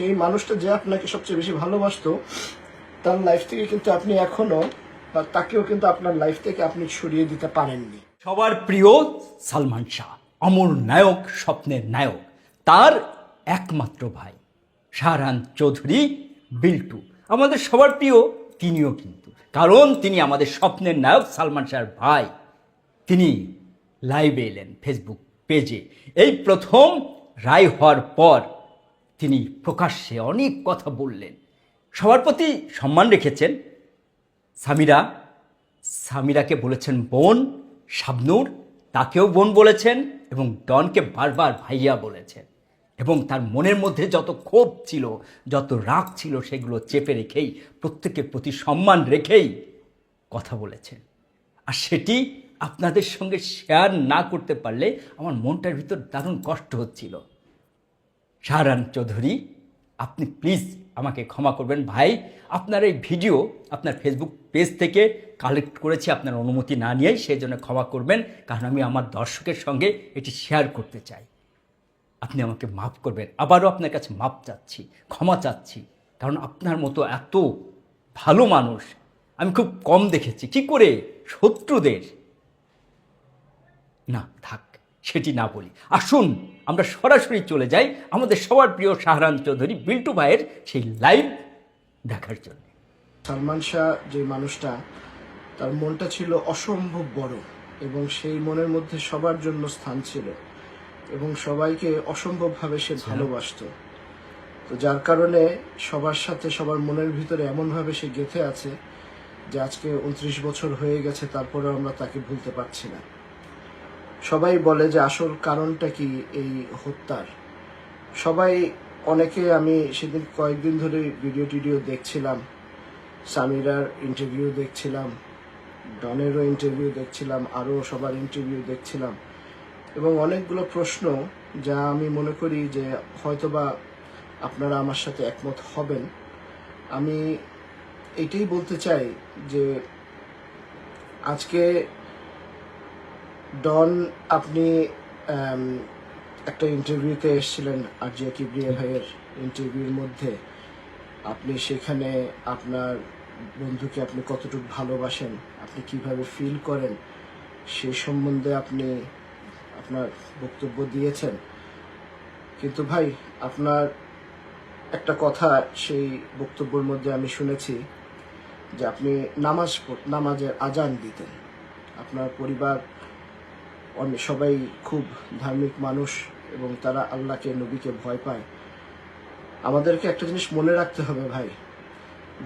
সেই মানুষটা যে আপনাকে সবচেয়ে বেশি ভালোবাসতো, তার লাইফ থেকে কিন্তু আপনি এখনও, বা তাকেও কিন্তু আপনার লাইফ থেকে আপনি সরিয়ে দিতে পারেননি। সবার প্রিয় সালমান শাহ, অমর নায়ক, স্বপ্নের নায়ক, তার একমাত্র ভাই, শাহরান চৌধুরী, বিল্টু। আমাদের সবার প্রিয় তিনিও কিন্তু। কারণ তিনি আমাদের স্বপ্নের নায়ক সালমান শাহর ভাই। তিনি লাইভে এলেন ফেসবুক পেজে এই প্রথম রায় হওয়ার পর তিনি প্রকাশ্যে অনেক কথা বললেন। সবার প্রতি সম্মান রেখেছেন সামিরা। সামিরাকে বলেছেন, বোন, শাবনূর তাকেও বোন বলেছেন এবং ডনকে বারবার ভাইয়া বলেছেন। এবং তার মনের মধ্যে যত ক্ষোভ ছিল, যত রাগ ছিল, সেগুলো চেপে রেখেই, প্রত্যেকের প্রতি সম্মান রেখেই কথা বলেছেন। আর সেটি আপনাদের সঙ্গে শেয়ার না করতে পারলে আমার মনটার ভিতর দারুণ কষ্ট হচ্ছিল। শাহরান চৌধুরী, আপনি প্লিজ আমাকে ক্ষমা করবেন। ভাই, আপনার এই ভিডিও আপনার ফেসবুক পেজ থেকে কালেক্ট করেছি, আপনার অনুমতি না নিয়েই সেই জন্য ক্ষমা করবেন, কারণ আমি আমার দর্শকের সঙ্গে এটি শেয়ার করতে চাই। আপনি আমাকে মাফ করবেন। আবারও আপনার কাছে মাপ চাচ্ছি, ক্ষমা চাচ্ছি, কারণ আপনার মতো এত ভালো মানুষ আমি খুব কম দেখেছি। কি করে? শত্রুদের। না, থাক। সেটি না বলি। আসুন আমরা সরাসরি চলে যাই আমাদের সবার প্রিয় শাহরান চৌধুরী বিল্টু ভাইয়ের সেই লাইভ দেখার জন্য। সালমান শাহ যে মানুষটা তার মনটা ছিল অসম্ভব বড় এবং সেই মনের মধ্যে সবার জন্য স্থান ছিল এবং সবাইকে অসম্ভবভাবে সে ভালোবাসতো। তো যার কারণে সবার সাথে সবার মনের ভিতরে এমনভাবে সে গেঁথে আছে যে আজকে উনত্রিশ বছর হয়ে গেছে তারপরেও আমরা তাকে ভুলতে পারছি না। সবাই বলে যে আসল কারণটা কি এই হত্যার? সবাই, অনেকে আমি সেদিন কয়েকদিন ধরে ভিডিও টিডিও দেখছিলাম, সামিরার ইন্টারভিউ দেখছিলাম, ডনেরও ইন্টারভিউ দেখছিলাম, আরও সবার ইন্টারভিউ দেখছিলাম এবং অনেকগুলো প্রশ্ন যা আমি মনে করি যে হয়তোবা আপনারা আমার সাথে একমত হবেন। আমি এটাই বলতে চাই যে আজকে ডন, আপনি একটা ইন্টারভিউতে এসেছিলেন আর যে কিবরিয়া ভাইয়ের ইন্টারভিউর মধ্যে। আপনি সেখানে আপনার বন্ধুকে আপনি কতটুকু ভালোবাসেন, আপনি কীভাবে ফিল করেন, সে সম্বন্ধে আপনি আপনার বক্তব্য দিয়েছেন। কিন্তু ভাই, আপনার একটা কথা সেই বক্তব্যের মধ্যে আমি শুনেছি যে আপনি নামাজ নামাজের আজান দিতেন। আপনার পরিবার সবাই খুব ধার্মিক মানুষ এবং তারা আল্লাহকে, নবীকে ভয় পায়। আমাদেরকে একটা জিনিস মনে রাখতে হবে ভাই,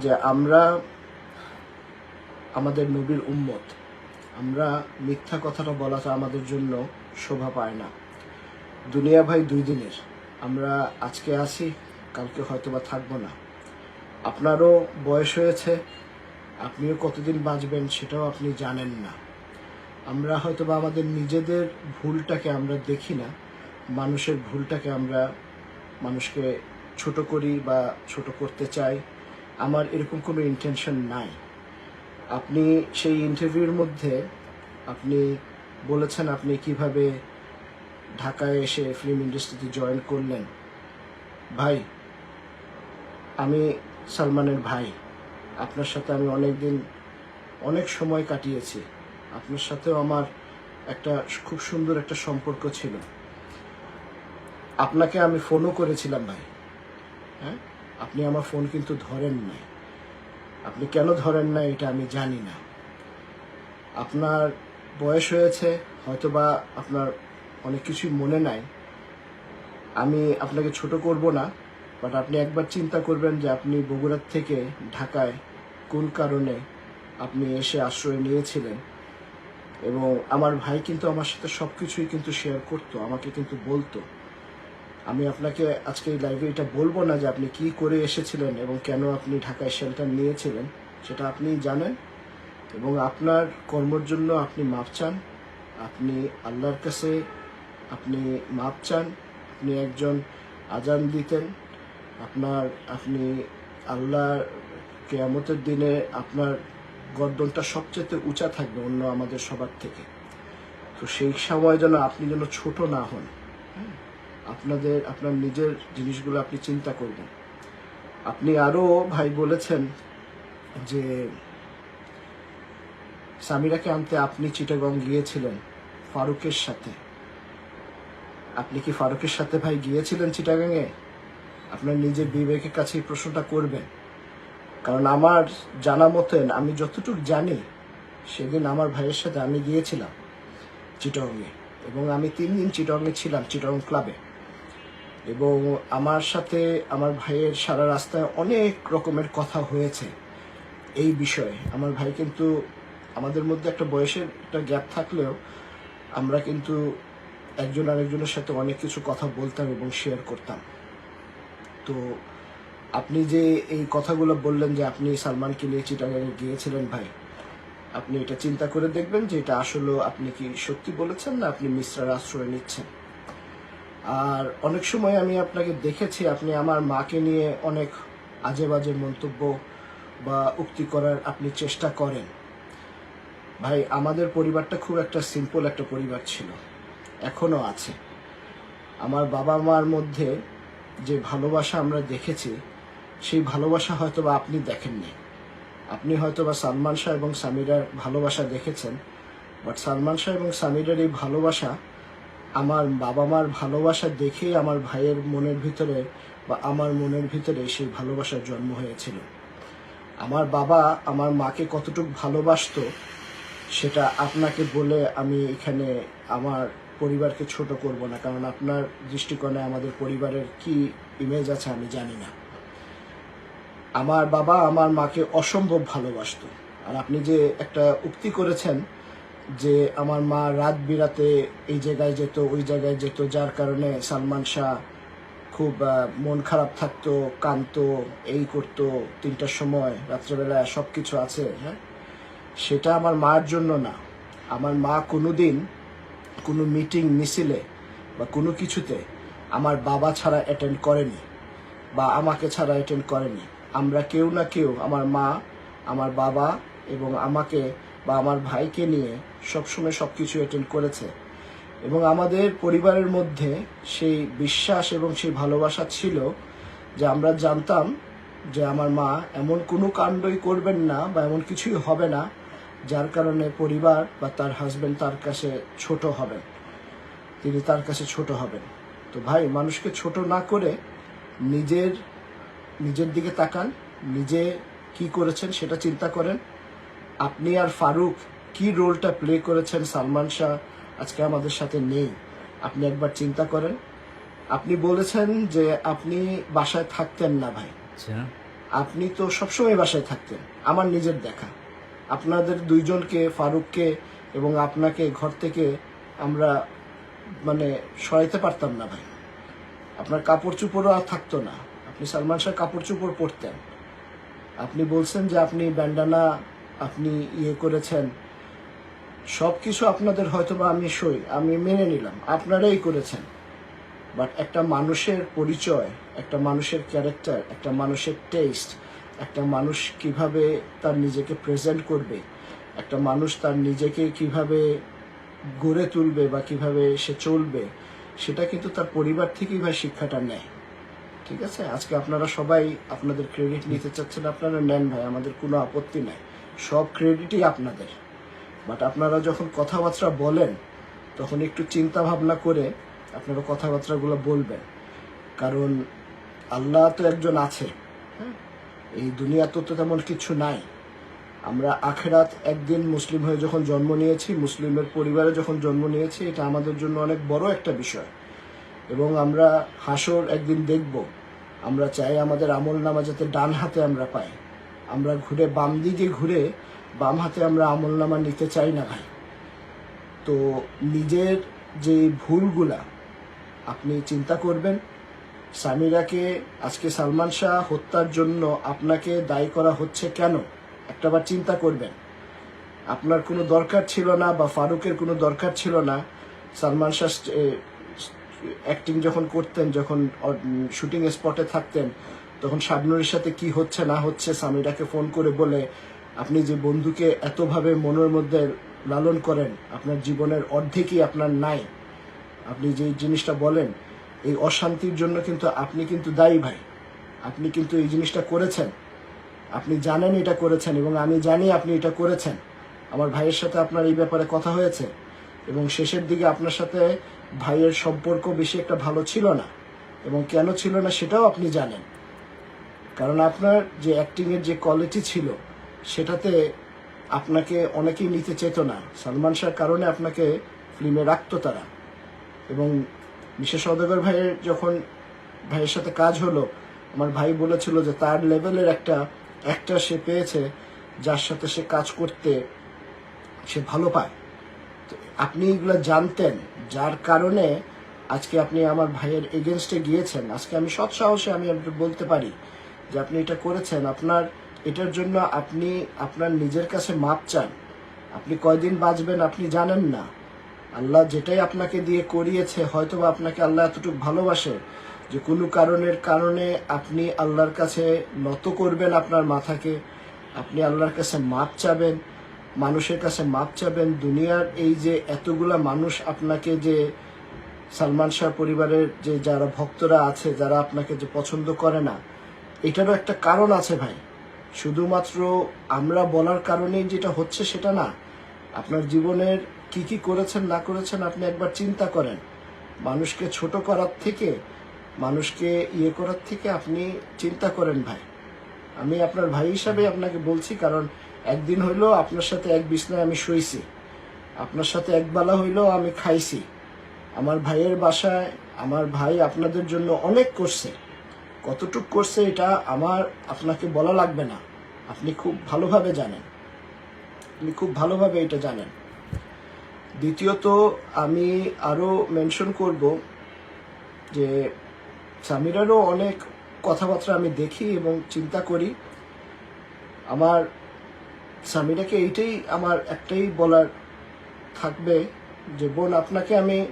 যে আমরা আমাদের নবীর উম্মত। আমরা মিথ্যা কথাটা বলাটা আমাদের জন্য শোভা পায় না। দুনিয়া ভাই দুই দিনের। আমরা আজকে আছি, কালকে হয়তো বা থাকব না। আপনারও বয়স হয়েছে, আপনিও কতদিন বাঁচবেন সেটাও আপনি জানেন না। আমরা হয়তো বা আমাদের নিজেদের ভুলটাকে আমরা দেখি না। মানুষের ভুলটাকে আমরা মানুষকে ছোট করি বা ছোট করতে চাই। আমার এরকম কোনো ইন্টেনশন নাই। আপনি সেই ইন্টারভিউর মধ্যে আপনি বলেছেন আপনি কীভাবে ঢাকায় এসে ফিল্ম ইন্ডাস্ট্রিতে জয়েন করলেন। ভাই, আমি সালমানের ভাই। আপনার সাথে আমি অনেক দিন অনেক সময় কাটিয়েছি। আপনার সাথেও আমার একটা খুব সুন্দর একটা সম্পর্ক ছিল। আপনাকে আমি ফোনও করেছিলাম ভাই। হ্যাঁ? আপনি আমার ফোন কিন্তু ধরেন নাই। আপনি কেন ধরেন না এটা আমি জানি না। আপনার বয়স হয়েছে, হয়তোবা আপনার অনেক কিছুই মনে নাই। আমি আপনাকে ছোট করব না বাট আপনি একবার চিন্তা করবেন যে আপনি বগুড়ার থেকে ঢাকায় কোন কারণে আপনি এসে আশ্রয় নিয়েছিলেন। এবং আমার ভাই কিন্তু আমার সাথে সব কিছুই কিন্তু শেয়ার করতো, আমাকে কিন্তু বলতো। আমি আপনাকে আজকে এই লাইভে এটা বলব না যে আপনি কি করে এসেছিলেন এবং কেন আপনি ঢাকায় শেল্টার নিয়েছিলেন, সেটা আপনি জানেন। এবং আপনার কর্মর জন্য আপনি মাপ চান, আপনি আল্লাহর কাছে আপনি মাপ চান, আপনি একজন আজান দিতেন, আপনার, আপনি আল্লাহ কেয়ামতের দিনে আপনার গর্দনটা সবচেয়ে উঁচা থাকবে অন্য আমাদের সবার থেকে। তো সেই সময় যেন আপনি যেন ছোট না হন? আপনাদের, আপনার নিজের জিনিসগুলো আপনি চিন্তা করবেন। আপনি আরও ভাই বলেছেন যে, সামিরাকে আনতে আপনি চিটাগং গিয়েছিলেন ফারুকের সাথে। আপনি কি ফারুকের সাথে ভাই গিয়েছিলেন চিটাগাংয়ে আপনার নিজের বিবেকের কাছে এই প্রশ্নটা করবেন। কারণ আমার জানা মতেন আমি যতটুকু জানি, সেদিন আমার ভাইয়ের সাথে আমি গিয়েছিলাম চিটংয়ে এবং আমি তিন দিন চিটংয়ে ছিলাম চিটং ক্লাবে। এবং আমার সাথে আমার ভাইয়ের সারা রাস্তায় অনেক রকমের কথা হয়েছে এই বিষয়ে। আমার ভাই কিন্তু আমাদের মধ্যে একটা বয়সের একটা গ্যাপ থাকলেও আমরা কিন্তু একজন আরেকজনের সাথে অনেক কিছু কথা বলতাম এবং শেয়ার করতাম। তো আপনি যে এই কথাগুলো বললেন যে আপনি সালমানকে নিয়ে চিটাগাঙে গিয়েছিলেন ভাই, আপনি এটা চিন্তা করে দেখবেন যে এটা আসলে আপনি কি সত্যি বলেছেন না আপনি মিশ্রার আশ্রয় নিচ্ছেন? আর অনেক সময় আমি আপনাকে দেখেছি, আপনি আমার মাকে নিয়ে অনেক আজে বাজে মন্তব্য বা উক্তি করার আপনি চেষ্টা করেন। ভাই, আমাদের পরিবারটা খুব একটা সিম্পল একটা পরিবার ছিল, এখনও আছে। আমার বাবা মার মধ্যে যে ভালোবাসা আমরা দেখেছি সেই ভালোবাসা হয়তো বা আপনি দেখেননি। আপনি হয়তো বা সালমান শাহ এবং সামিরার ভালোবাসা দেখেছেন বাট সালমান শাহ এবং সামিরার এই ভালোবাসা আমার বাবা মার ভালোবাসা দেখেই আমার ভাইয়ের মনের ভিতরে বা আমার মনের ভিতরে সেই ভালোবাসার জন্ম হয়েছিল। আমার বাবা আমার মাকে কতটুকু ভালোবাসতো সেটা আপনাকে বলে আমি এখানে আমার পরিবারকে ছোট করব না, কারণ আপনার দৃষ্টিকোণে আমাদের পরিবারের কি ইমেজ আছে আমি জানি না। আমার বাবা আমার মাকে অসম্ভব ভালোবাসতো। আর আপনি যে একটা উক্তি করেছেন যে আমার মা রাত বিরাতে এই জায়গায় যেত, ওই জায়গায় যেত, যার কারণে সালমান শাহ খুব মন খারাপ থাকতো কানতো এই করতো, তিনটার সময়, রাত্রেবেলায় সব কিছু আছে হ্যাঁ? সেটা আমার মার জন্য না। আমার মা কোনো দিন কোনো মিটিং, মিছিলে বা কোনো কিছুতে আমার বাবা ছাড়া অ্যাটেন্ড করেনি বা আমাকে ছাড়া অ্যাটেন্ড করেনি। আমরা কেউ না কেউ আমার মা, আমার বাবা এবং আমাকে বা আমার ভাইকে নিয়ে সবসময় সব কিছু অ্যাটেন্ড করেছে। এবং আমাদের পরিবারের মধ্যে সেই বিশ্বাস এবং সেই ভালোবাসা ছিল যে আমরা জানতাম যে আমার মা এমন কোনো কাণ্ডই করবেন না বা এমন কিছুই হবে না যার কারণে পরিবার বা তার হাজবেন্ড তার কাছে ছোট হবেন তিনি তার কাছে ছোট হবেন। তো ভাই, মানুষকে ছোট না করে নিজের নিজের দিকে তাকান নিজে কি করেছেন সেটা চিন্তা করেন। আপনি আর ফারুক কি রোলটা প্লে করেছেন সালমান শাহ আজকে আমাদের সাথে নেই আপনি একবার চিন্তা করেন। আপনি বলেছেন যে আপনি বাসায় থাকতেন না ভাই। আচ্ছা। আপনি তো সবসময় বাসায় থাকতেন আমার নিজের দেখা। আপনাদের দুইজনকে ফারুককে এবং আপনাকে ঘর থেকে আমরা মানে সরাইতে পারতাম না ভাই। আপনার কাপড় চুপড়ও আর থাকতো না। আপনি সালমান শাহ কাপড় চোপড় পরতেন। আপনি বলছেন যে আপনি ব্যান্ডানা আপনি ইয়ে করেছেন। সব কিছু আপনাদের হয়তো বা আমি সই, আমি মেনে নিলাম, আপনারাই করেছেন। বাট একটা মানুষের পরিচয়, একটা মানুষের ক্যারেক্টার, একটা মানুষের টেস্ট, একটা মানুষ কীভাবে তার নিজেকে প্রেজেন্ট করবে, একটা মানুষ তার নিজেকে কীভাবে গড়ে তুলবে বা কীভাবে সে চলবে, সেটা কিন্তু তার পরিবার থেকেই ভাই শিক্ষাটা নেয়। ঠিক আছে? আজকে আপনারা সবাই আপনাদের ক্রেডিট নিতে চাচ্ছেন আপনারা, নেন ভাই, আমাদের কোনো আপত্তি নাই। সব ক্রেডিটই আপনাদের। বাট আপনারা যখন কথাবার্তা বলেন, তখন একটু চিন্তা ভাবনা করে আপনারা কথাবার্তাগুলো বলবেন। কারণ আল্লাহ তো একজন আছে। হ্যাঁ? এই দুনিয়া তো তো তেমন কিছু নাই। আমরা আখেরাত একদিন মুসলিম হয়ে যখন জন্ম নিয়েছি, মুসলিমের পরিবারে যখন জন্ম নিয়েছি, এটা আমাদের জন্য অনেক বড় একটা বিষয়। এবং আমরা হাসর একদিন দেখব। আমরা চাই আমাদের আমল নামা যাতে ডান হাতে আমরা পাই। আমরা ঘুরে বাম দিকে ঘুরে বাম হাতে আমরা আমল নামা নিতে চাই না ভাই। তো নিজের যে ভুলগুলা, আপনি চিন্তা করবেন। সামিরাকে আজকে সালমান শাহ হত্যার জন্য আপনাকে দায়ী করা হচ্ছে কেন? একটাবার চিন্তা করবেন। আপনার কোনো দরকার ছিল না বা ফারুকের কোনো দরকার ছিল না। সালমান শাহ অ্যাক্টিং যখন করতেন, যখন শুটিং স্পটে থাকতেন, তখন শাবনুরের সাথে কি হচ্ছে, না হচ্ছে সামিরাকে ফোন করে বলে, আপনি যে বন্ধুকে এতভাবে মনের মধ্যে লালন করেন, আপনার জীবনের অর্ধেকই আপনার নাই। আপনি যে জিনিসটা বলেন, এই অশান্তির জন্য কিন্তু আপনি কিন্তু দায়ী ভাই। আপনি কিন্তু এই জিনিসটা করেছেন। আপনি জানেন এটা করেছেন এবং আমি জানি আপনি এটা করেছেন। আমার ভাইয়ের সাথে আপনার এই ব্যাপারে কথা হয়েছে এবং শেষের দিকে আপনার সাথে ভাইয়ের সম্পর্ক বেশি একটা ভালো ছিল না। এবং কেন ছিল না সেটাও আপনি জানেন। কারণ আপনার যে অ্যাক্টিংয়ের যে কোয়ালিটি ছিল, সেটাতে আপনাকে অনেকেই নিতে চেত না। সালমান শাহর কারণে আপনাকে ফিল্মে রাখতো তারা। এবং বিশেষ সদাগর ভাইয়ের যখন ভাইয়ের সাথে কাজ হলো, আমার ভাই বলেছিল যে তার লেভেলের একটা অ্যাক্টার সে পেয়েছে, যার সাথে সে কাজ করতে সে ভালো পায়। তো আপনি এগুলো জানতেন যার কারণে আজকে আপনি আমার ভাইয়ের এগেনস্টে গিয়েছেন। আজকে আমি সৎ সাহসে আমি বলতে পারি যে আপনি এটা করেছেন। আপনার, এটার জন্য আপনি আপনার নিজের কাছে মাপ চান। আপনি কয়দিন বাঁচবেন আপনি জানেন না। আল্লাহ যেটাই আপনাকে দিয়ে করিয়েছে হয়তো বা আপনাকে আল্লাহ এতটুকু ভালোবাসে যে কোনো কারণের কারণে আপনি আল্লাহর কাছে নত করবেন আপনার মাথাকে, আপনি আল্লাহর কাছে মাপ চাবেন মানুষের কাছে মাপ চাবেন। দুনিয়ার এই যে এতগুলা মানুষ আপনাকে যে সালমান শাহ পরিবারের যে যারা ভক্তরা আছে, যারা আপনাকে যে পছন্দ করে না, এটারও একটা কারণ আছে ভাই। শুধুমাত্র আমরা বলার কারণেই যেটা হচ্ছে সেটা না, আপনার জীবনের কি কি করেছেন, না করেছেন আপনি একবার চিন্তা করেন। মানুষকে ছোট করার থেকে, মানুষকে ইয়ে করার থেকে আপনি চিন্তা করেন ভাই। আমি আপনার ভাই হিসাবে আপনাকে বলছি, কারণ একদিন হইল আপনার সাথে এক বিছনায় আমি শুয়েছি আপনার সাথে এক বেলা হইল আমি খাইছি। আমার ভাইয়ের বাসায় আমার ভাই আপনাদের জন্য অনেক করছে। কতটুক করছে এটা আমার আপনাকে বলা লাগবে না। আপনি খুব ভালোভাবে জানেন। আপনি খুব ভালোভাবে এটা জানেন। দ্বিতীয়ত আমি আরও মেনশন করব যে সামিরারও অনেক কথাবার্তা আমি দেখি এবং চিন্তা করি। আমার সামিরাকে এইটাই আমার একটাই বলার থাকবে যে, বোন, আপনাকে আমি,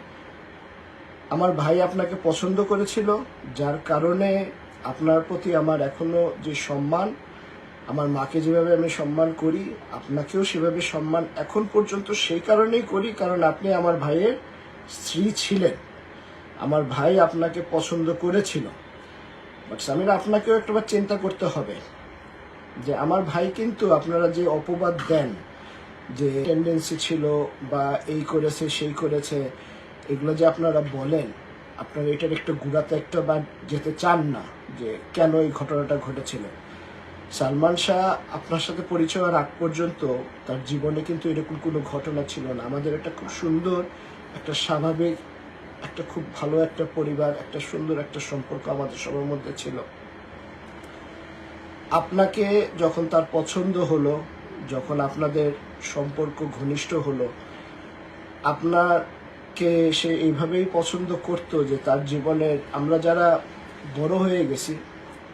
আমার ভাই আপনাকে পছন্দ করেছিল, যার কারণে আপনার প্রতি আমার এখনও যে সম্মান, আমার মাকে যেভাবে আমি সম্মান করি, আপনাকেও সেভাবে সম্মান এখন পর্যন্ত সেই কারণেই করি, কারণ আপনি আমার ভাইয়ের স্ত্রী ছিলেন। আমার ভাই আপনাকে পছন্দ করেছিল। বাট সামির আপনাকেও একটাবার চিন্তা করতে হবে। যে আমার ভাই কিন্তু আপনারা যে অপবাদ দেন, যে টেন্ডেন্সি ছিল বা এই করেছে, সেই করেছে, এগুলো যে আপনারা বলেন, আপনারা এটার একটু গুড়াতে একটা বা যেতে চান না যে কেন এই ঘটনাটা ঘটেছিল। সালমান শাহ আপনার সাথে পরিচয় হওয়ার আগ পর্যন্ত তার জীবনে কিন্তু এরকম কোনো ঘটনা ছিল না। আমাদের একটা খুব সুন্দর, একটা স্বাভাবিক, একটা খুব ভালো একটা পরিবার, একটা সুন্দর একটা সম্পর্ক আমাদের সবার মধ্যে ছিল। আপনাকে যখন তার পছন্দ হলো, যখন আপনাদের সম্পর্ক ঘনিষ্ঠ হলো, আপনাকে সে এইভাবেই পছন্দ করতো যে তার জীবনের, আমরা যারা বড় হয়ে গেছি,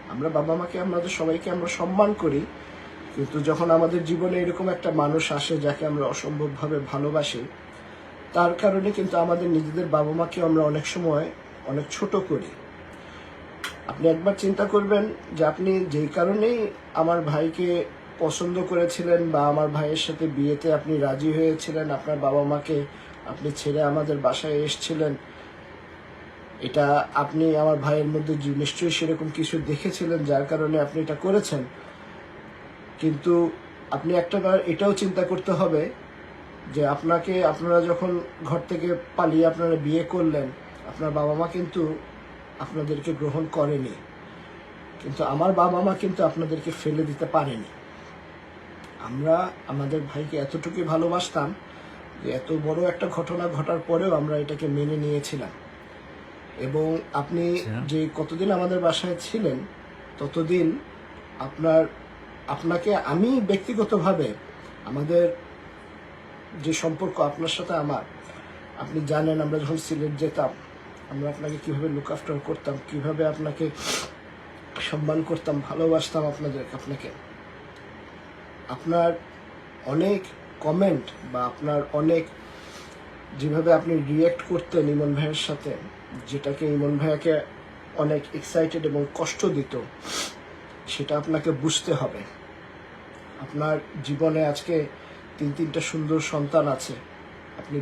আমরা বাবা মাকে, আমাদের সবাইকে আমরা সম্মান করি, কিন্তু যখন আমাদের জীবনে এরকম একটা মানুষ আসে যাকে আমরা অসম্ভবভাবে ভালোবাসি, তার কারণে কিন্তু আমাদের নিজেদের বাবা মাকে আমরা অনেক সময় অনেক ছোট করি। আপনি একবার চিন্তা করবেন যে আপনি যেই কারণেই আমার ভাইকে পছন্দ করেছিলেন বা আমার ভাইয়ের সাথে বিয়েতে আপনি রাজি হয়েছিলেন, আপনার বাবা মাকে আপনি ছেড়ে আমাদের বাসায় এসেছিলেন, এটা আপনি আমার ভাইয়ের মধ্যে নিশ্চয়ই সেরকম কিছু দেখেছিলেন যার কারণে আপনি এটা করেছেন। কিন্তু আপনি একটা বার এটাও চিন্তা করতে হবে যে আপনাকে, আপনারা যখন ঘর থেকে পালিয়ে আপনারা বিয়ে করলেন, আপনার বাবা মা কিন্তু আপনাদেরকে গ্রহণ করেনি। কিন্তু আমার বাবা মা কিন্তু আপনাদেরকে ফেলে দিতে পারেনি। আমরা আমাদের ভাইকে এতটুকুই ভালোবাসতাম যে এত বড় একটা ঘটনা ঘটার পরেও আমরা এটাকে মেনে নিয়েছিলাম। এবং আপনি আচ্ছা। যে কতদিন আমাদের বাসায় ছিলেন ততদিন আপনার আপনাকে আমি ব্যক্তিগতভাবে আমাদের যে সম্পর্ক আপনার সাথে আমার আপনি জানেন আমরা যখন সিলেট যেতাম আমরা আপনাকে কীভাবে লুক আফটার করতাম, কীভাবে আপনাকে সম্মান করতাম, ভালোবাসতাম আপনাদের, আপনাকে। আপনার অনেক কমেন্ট বা আপনার অনেক যেভাবে আপনি রিয়েক্ট করতেন ইমন ভাইয়ের সাথে, যেটাকে ইমন ভাইয়াকে অনেক এক্সাইটেড এবং কষ্ট দিত, সেটা আপনাকে বুঝতে হবে। আপনার জীবনে আজকে তিন তিনটা সুন্দর সন্তান আছে। আপনি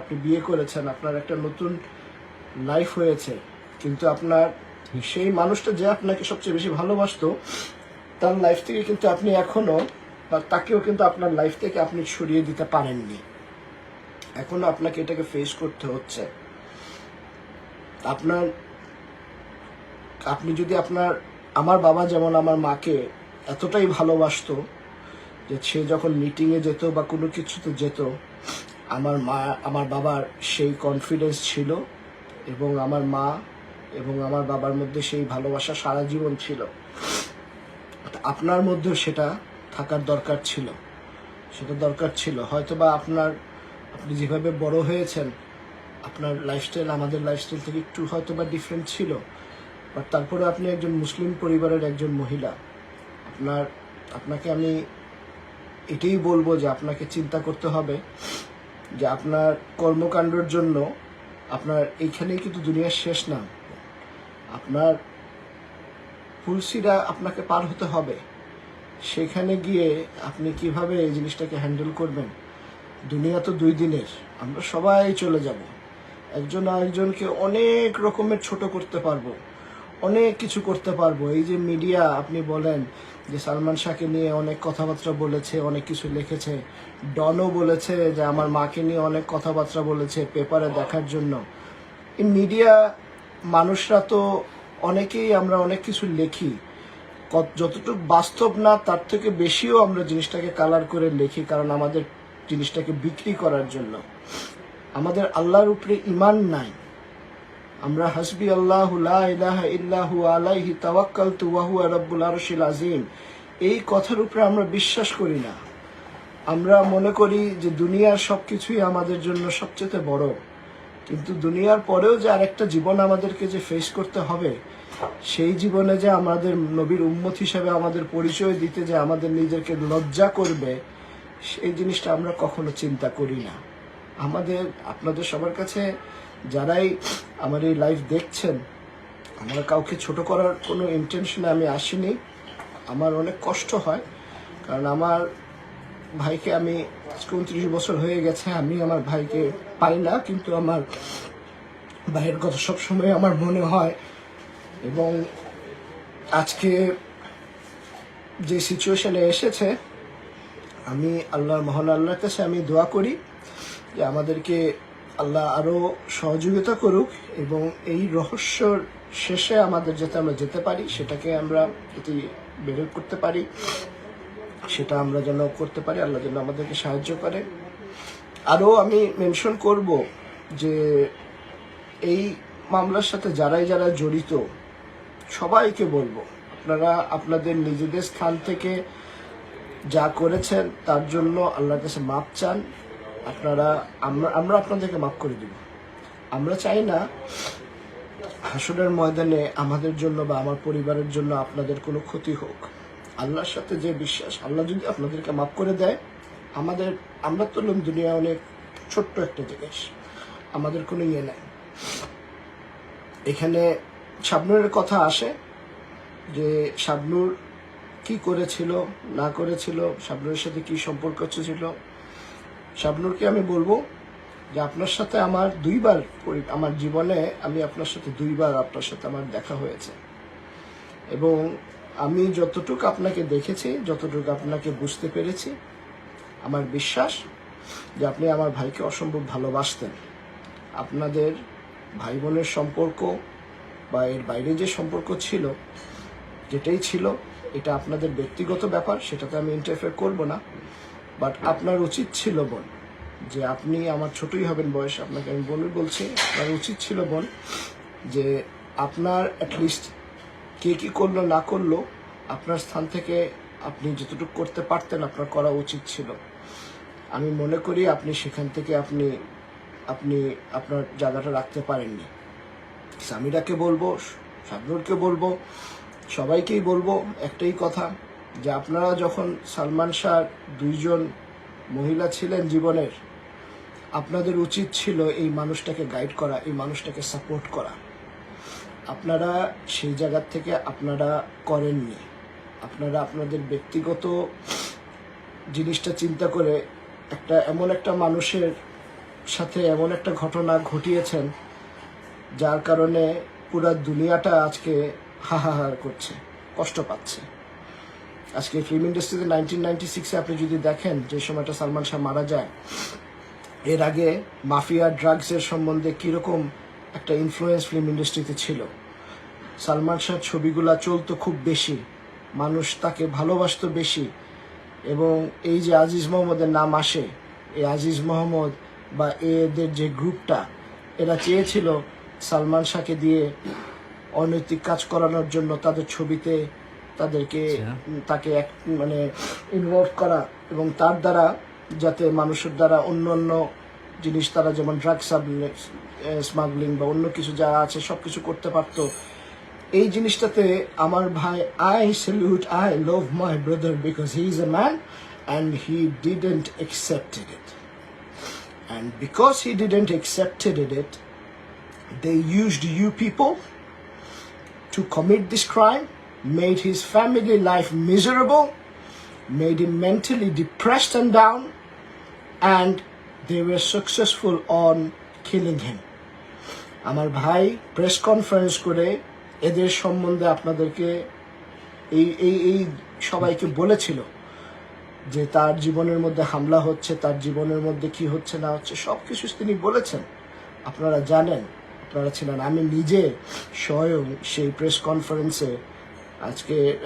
আপনি বিয়ে করেছেন, আপনার একটা নতুন লাইফ হয়েছে, কিন্তু আপনার সেই মানুষটা যে আপনাকে সবচেয়ে বেশি ভালোবাসতো, তার লাইফ থেকে কিন্তু আপনি এখনও বা তাকেও কিন্তু আপনার লাইফ থেকে আপনি সরিয়ে দিতে পারেননি। এখনও আপনাকে এটাকে ফেস করতে হচ্ছে। আপনার, আপনি যদি আপনার, আমার বাবা যেমন আমার মাকে এতটাই ভালোবাসতো যে সে যখন মিটিংয়ে যেত বা কোনো কিছুতে যেত, আমার মা, আমার বাবার সেই কনফিডেন্স ছিল এবং আমার মা এবং আমার বাবার মধ্যে সেই ভালোবাসা সারা জীবন ছিল। আপনার মধ্যেও সেটা থাকার দরকার ছিল। সেটা দরকার ছিল। হয়তো বা আপনার, আপনি যেভাবে বড় হয়েছেন, আপনার লাইফস্টাইল আমাদের লাইফস্টাইল থেকে একটু হয়তো বা ডিফারেন্ট ছিল। বাট তারপরে আপনি একজন মুসলিম পরিবারের একজন মহিলা। আপনার, আপনাকে আমি এটাই বলব যে আপনাকে চিন্তা করতে হবে যে আপনার কর্মকাণ্ডের জন্য আপনার এইখানেই কিন্তু দুনিয়ার শেষ না। আপনার ফুলসিরা আপনাকে পার হতে হবে। সেখানে গিয়ে আপনি কীভাবে এই জিনিসটাকে হ্যান্ডেল করবেন? দুনিয়া তো দুই দিনের। আমরা সবাই চলে যাব। একজন আরেকজনকে অনেক রকমের ছোট করতে পারব। অনেক কিছু করতে পারব। এই যে মিডিয়া আপনি বলেন যে সালমান শাহকে নিয়ে অনেক কথাবার্তা বলেছে, অনেক কিছু লিখেছে। ডনও বলেছে যে আমার মাকে নিয়ে অনেক কথাবার্তা বলেছে পেপারে দেখার জন্য। এই মিডিয়া মানুষরা তো অনেকেই আমরা অনেক কিছু লিখি। যতটুকু বাস্তব না, তার থেকে বেশিও আমরা জিনিসটাকে কালার করে লিখি, কারণ আমাদের জিনিসটাকে বিক্রি করার জন্য। আমাদের আল্লাহর উপরে ইমান নাই। আমরা হাসবি আল্লাহ ইলাহা ইল্লাহু আলাইহি তাওয়াক্কালতু ওয়া হুয়া রাব্বুল আরশিল আযীম। এই কথার উপরে আমরা বিশ্বাস করি না। আমরা মনে করি যে দুনিয়ার সবকিছুই আমাদের জন্য সবচেয়ে বড়। কিন্তু দুনিয়ার পরেও যে আরেকটা জীবন আমাদেরকে যে ফেস করতে হবে, সেই জীবনে যে আমাদের নবীর উম্মত হিসেবে আমাদের পরিচয় দিতে যে আমাদের নিজেকে লজ্জা করবে, সেই জিনিসটা আমরা কখনো চিন্তা করি না। আমাদের, আপনাদের সবার কাছে যারাই আমার এই লাইভ দেখছেন, আমার কাউকে ছোট করার কোনো ইন্টেনশনে আমি আসিনি। আমার অনেক কষ্ট হয়, কারণ আমার ভাইকে আমি আজকে উনত্রিশ বছর হয়ে গেছে, আমি আমার ভাইকে পাই না, কিন্তু আমার ভাইয়ের কথা সবসময় আমার মনে হয়। এবং আজকে যে সিচুয়েশনে এসেছে, আমি আল্লাহর মহান আল্লাহর কাছে আমি দোয়া করি যে আমাদেরকে আল্লাহ আরও সহযোগিতা করুক এবং এই রহস্যর শেষে আমাদের যাতে আমরা যেতে পারি, সেটাকে আমরা যদি বের করতে পারি, সেটা আমরা যেন করতে পারি, আল্লাহ যেন আমাদেরকে সাহায্য করে। আরও আমি মেনশন করব যে এই মামলার সাথে যারাই যারা জড়িত, সবাইকে বলব, আপনারা আপনাদের নিজেদের স্থান থেকে যা করেছেন তার জন্য আল্লাহর কাছে মাপ চান। আপনারা, আমরা আমরা আপনাদেরকে মাফ করে দিব। আমরা চাই না হাসনের ময়দানে আমাদের জন্য বা আমার পরিবারের জন্য আপনাদের কোনো ক্ষতি হোক। আল্লাহর সাথে যে বিশ্বাস, আল্লাহ যদি আপনাদেরকে মাফ করে দেয়, আমাদের, আমরা তো দুনিয়া অনেক ছোট্ট একটা জিনিস, আমাদের কোনো ইয়ে নাই। এখানে শাবনুরের কথা আসে যে শাবনুর কি করেছিল, না করেছিল, শাবনুরের সাথে কি সম্পর্ক ছিল শাবনুরকে আমি বলব যে আপনার সাথে আমার দুইবার আমার জীবনে আমি আপনার সাথে দুইবার আপনার সাথে আমার দেখা হয়েছে। এবং আমি যতটুকু আপনাকে দেখেছি, যতটুকু আপনাকে বুঝতে পেরেছি, আমার বিশ্বাস যে আপনি আমার ভাইকে অসম্ভব ভালোবাসতেন। আপনাদের ভাই বোনের সম্পর্ক বা এর বাইরে যে সম্পর্ক ছিল, যেটাই ছিল, এটা আপনাদের ব্যক্তিগত ব্যাপার, সেটাতে আমি ইন্টারফেয়ার করব না। বাট আপনার উচিত ছিল বোন, যে আপনি আমার ছোটই হবেন বয়স, আপনাকে আমি বোনই বলছি, আপনার উচিত ছিল বোন, যে আপনার অ্যাটলিস্ট কে কী করল, না করল, আপনার স্থান থেকে আপনি যতটুকু করতে পারতেন আপনার করা উচিত ছিল। আমি মনে করি আপনি সেখান থেকে আপনি আপনি আপনার জায়গাটা রাখতে পারেননি। সামিরাকে বলব শাবনুরকে বলব, সবাইকেই বলব একটাই কথা যে আপনারা যখন সালমান শাহ দুইজন মহিলা ছিলেন জীবনের, আপনাদের উচিত ছিল এই মানুষটাকে গাইড করা, এই মানুষটাকে সাপোর্ট করা। আপনারা সেই জায়গার থেকে আপনারা করেননি। আপনারা আপনাদের ব্যক্তিগত জিনিসটা চিন্তা করে একটা এমন একটা মানুষের সাথে এমন একটা ঘটনা ঘটিয়েছেন, যার কারণে পুরা দুনিয়াটা আজকে হাহাহার করছে, কষ্ট পাচ্ছে। আজকে ফিল্ম ইন্ডাস্ট্রিতে নাইনটিন নাইনটি সিক্সে আপনি যদি দেখেন, যে সময়টা সালমান শাহ মারা যায়, এর আগে মাফিয়া ড্রাগসের সম্বন্ধে কীরকম একটা ইনফ্লুয়েন্স ফিল্ম ইন্ডাস্ট্রিতে ছিল? সালমান শাহর ছবিগুলা চলতো খুব বেশি, মানুষ তাকে ভালোবাসতো বেশি, এবং এই যে আজিজ মোহাম্মদের নাম আসে, এই আজিজ মোহাম্মদ বা এদের যে গ্রুপটা, এরা চেয়েছিল সালমান শাহকে দিয়ে অনৈতিক কাজ করানোর জন্য তাদের ছবিতে তাদেরকে আচ্ছা। তাকে এক মানে ইনভলভ করা এবং তার দ্বারা যাতে মানুষের দ্বারা অন্য অন্য জিনিস তারা যেমন ড্রাগ স্মাগলিং বা অন্য কিছু যা আছে সব কিছু করতে পারতো এই জিনিসটাতে আমার ভাই I salute I love my brother because he is a man and he didn't accepted it and because he didn't accepted it they used you people to commit this crime made his family life miserable, made him mentally depressed and down, and they were successful on killing him. আমার ভাই press conference করে এদের সম্বন্ধে আপনাদেরকে এই এই এই সবাইকে বলেছিল যে তার জীবনের মধ্যে হামলা হচ্ছে, তার জীবনের মধ্যে কি হচ্ছে, না হচ্ছে সব কিছু তিনি বলেছেন। আপনারা জানেন, আপনারা ছিলেন, আমি নিজে স্বয়ং সেই প্রেস কনফারেন্সে আজকে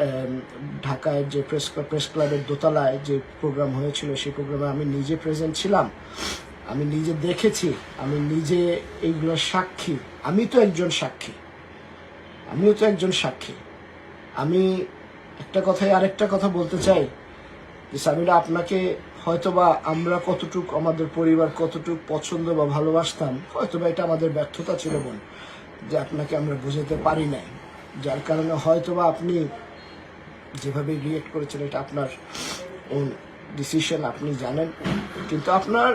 ঢাকায় যে প্রেস প্রেস ক্লাবের দোতলায় যে প্রোগ্রাম হয়েছিল, সেই প্রোগ্রামে আমি নিজে প্রেজেন্ট ছিলাম। আমি নিজে দেখেছি, আমি নিজে এইগুলোর সাক্ষী। আমি তো একজন সাক্ষী। আমিও তো একজন সাক্ষী। আমি একটা কথাই আরেকটা কথা বলতে চাই, যে সামিরা, আপনাকে হয়তোবা আমরা কতটুক আমাদের পরিবার কতটুক পছন্দ বা ভালোবাসতাম, হয়তোবা এটা আমাদের ব্যর্থতা ছিল বোন, যে আপনাকে আমরা বোঝাতে পারি নাই। যার কারণে হয়তোবা আপনি যেভাবে রিয়েক্ট করেছেন, এটা আপনার ওন ডিসিশন আপনি জানেন। কিন্তু আপনার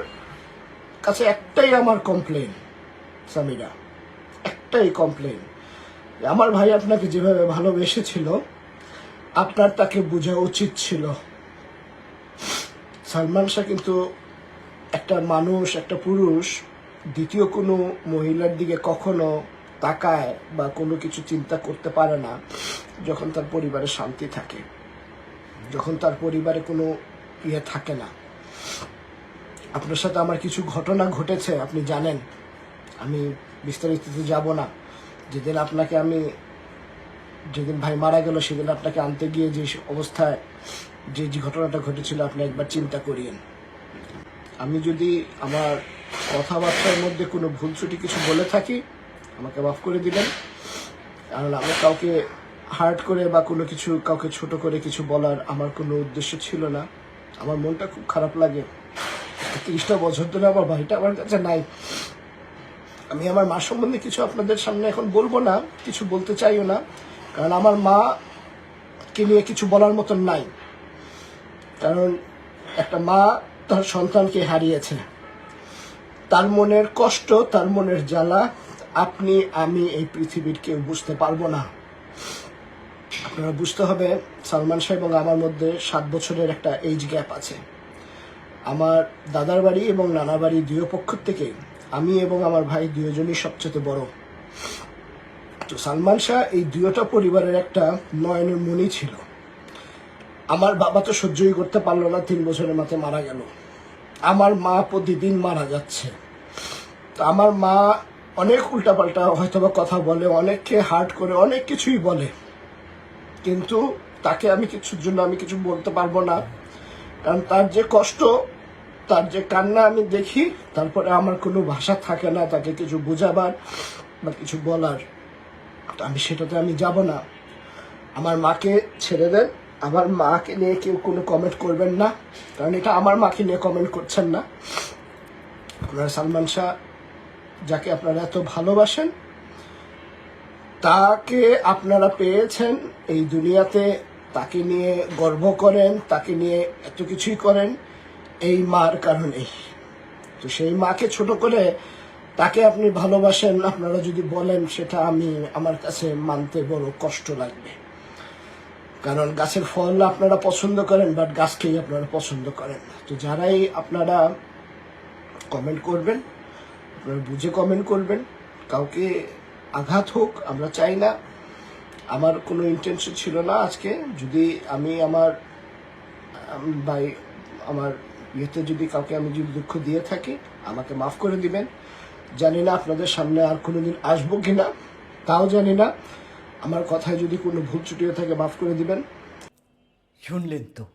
কাছে একটাই আমার কমপ্লেন সামিরা। একটাই কমপ্লেন আমার ভাই আপনাকে যেভাবে ভালোবেসেছিল, আপনার তাকে বোঝা উচিত ছিল। সালমান শাহ কিন্তু একটা মানুষ, একটা পুরুষ, দ্বিতীয় কোনো মহিলার দিকে কখনো তাকায় বা কোনো কিছু চিন্তা করতে পারে না যখন তার পরিবারে শান্তি থাকে। যখন তার পরিবারে কোনো ইয়ে থাকে না। আপনার সাথে আমার কিছু ঘটনা ঘটেছে, আপনি জানেন। আমি বিস্তারিততে যাব না। যেদিন আপনাকে আমি, যেদিন ভাই মারা গেল, সেদিন আপনাকে আনতে গিয়ে যে অবস্থায় যে যে ঘটনাটা ঘটেছিল, আপনি একবার চিন্তা করিয়েন। আমি যদি আমার কথাবার্তার মধ্যে কোনো ভুল কিছু বলে থাকি আমাকে মাফ করে দিবেন কারণ আমি কাউকে হার্ট করে বা কোনো কিছু, কাউকে ছোট করে কিছু বলার আমার কোনো উদ্দেশ্য ছিল না। আমার মনটা খুব খারাপ লাগে। তিরিশটা বছর ধরে আমার ভাইটা আমার কাছে নাই। আমি আমার মা সম্বন্ধে কিছু আপনাদের সামনে এখন বলব না, কিছু বলতে চাইও না, কারণ আমার মা কে নিয়ে কিছু বলার মতন নাই। কারণ একটা মা তার সন্তানকে হারিয়েছে। তার মনের কষ্ট, তার মনের জ্বালা আপনি, আমি এই পৃথিবীর কেউ বুঝতে পারব না। আপনারা বুঝতে হবে, সালমান শাহ এবং আমার মধ্যে সাত বছরের একটা এইজ গ্যাপ আছে। আমার দাদার বাড়ি এবং নানা বাড়ি দুই পক্ষ থেকে আমি এবং আমার ভাই দুজনই সবচেয়ে বড়। তো সালমান শাহ এই দুইটা পরিবারের একটা নয়নের মনি ছিল। আমার বাবা তো সহ্যই করতে পারল না, তিন বছরের মাথায় মারা গেল। আমার মা প্রতিদিন মারা যাচ্ছে। তো আমার মা অনেক উল্টাপাল্টা হয়তোবা কথা বলে, অনেককে হার্ট করে, অনেক কিছুই বলে। কিন্তু তাকে আমি কিছুর জন্য আমি কিছু বলতে পারব না। কারণ তার যে কষ্ট, তার যে কান্না আমি দেখি, তারপরে আমার কোনো ভাষা থাকে না তাকে কিছু বোঝাবার বা কিছু বলার। তো আমি সেটাতে আমি যাব না। আমার মাকে ছেড়ে দেন। আমার মাকে নিয়ে কেউ কোনো কমেন্ট করবেন না। কারণ এটা আমার মাকে নিয়ে কমেন্ট করছেন না। আপনারা সালমান শাহ যাকে আপনারা এত ভালোবাসেন, তাকে আপনারা পেয়েছেন এই দুনিয়াতে, তাকে নিয়ে গর্ব করেন, তাকে নিয়ে এত কিছুই করেন, এই মার কারণেই। তো সেই মাকে ছোট করে তাকে আপনি ভালোবাসেন, আপনারা যদি বলেন সেটা আমি আমার কাছে মানতে বড় কষ্ট লাগবে। কারণ গাছের ফল আপনারা পছন্দ করেন বাট গাছকেই আপনারা পছন্দ করেন তো যারাই আপনারা কমেন্ট করবেন আপনারা বুঝে কমেন্ট করবেন। কাউকে আঘাত হোক আমরা চাই না। আমার কোনো ইন্টেনশন ছিল না আজকে। যদি আমি আমার আম, ভাই আমার ইয়েতে যদি কাউকে আমি যদি দুঃখ দিয়ে থাকি আমাকে মাফ করে দিবেন। জানি না আপনাদের সামনে আর কোনো দিন আসব কি না তাও জানি না। আমার কথায় যদি কোনো ভুল ত্রুটিও থাকে মাফ করে দিবেন। শুনলেন তো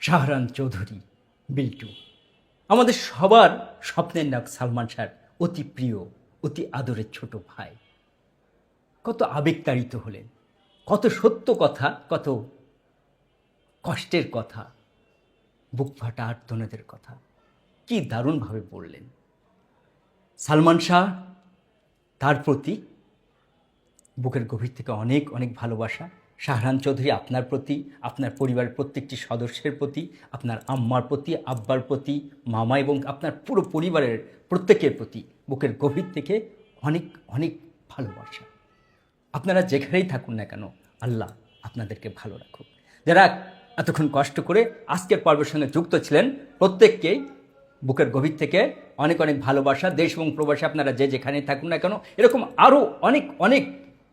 শাহরান চৌধুরী বিল্টু। আমাদের সবার স্বপ্নের নায়ক সালমান শাহর অতি প্রিয়, অতি আদরের ছোট ভাই। কত আবেগতাড়িত হলেন, কত সত্য কথা, কত কষ্টের কথা, বুক ফাটা আর্তনাদের কথা। কি দারুণভাবে বললেন। সালমান শাহ তার প্রতি বুকের গভীর থেকে অনেক অনেক ভালোবাসা। শাহরান চৌধুরী আপনার প্রতি, আপনার পরিবারের প্রত্যেকটি সদস্যের প্রতি, আপনার আম্মার প্রতি, আব্বার প্রতি, মামা এবং আপনার পুরো পরিবারের প্রত্যেকের প্রতি বুকের গভীর থেকে অনেক অনেক ভালোবাসা। আপনারা যেখানেই থাকুন না কেন, আল্লাহ আপনাদেরকে ভালো রাখুক। যারা এতক্ষণ কষ্ট করে আজকের পর্বের সঙ্গে যুক্ত ছিলেন প্রত্যেককেই বুকের গভীর থেকে অনেক অনেক ভালোবাসা, দেশ এবং প্রবাসে আপনারা যে যেখানেই থাকুন না কেন, এরকম আরও অনেক অনেক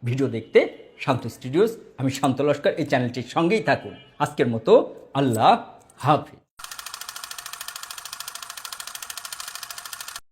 ভিডিও দেখতে শান্ত স্টুডিওস আমি শান্ত লস্কর এই চ্যানেলটির সঙ্গেই থাকুন। আজকের মতো আল্লাহ হাফিজ।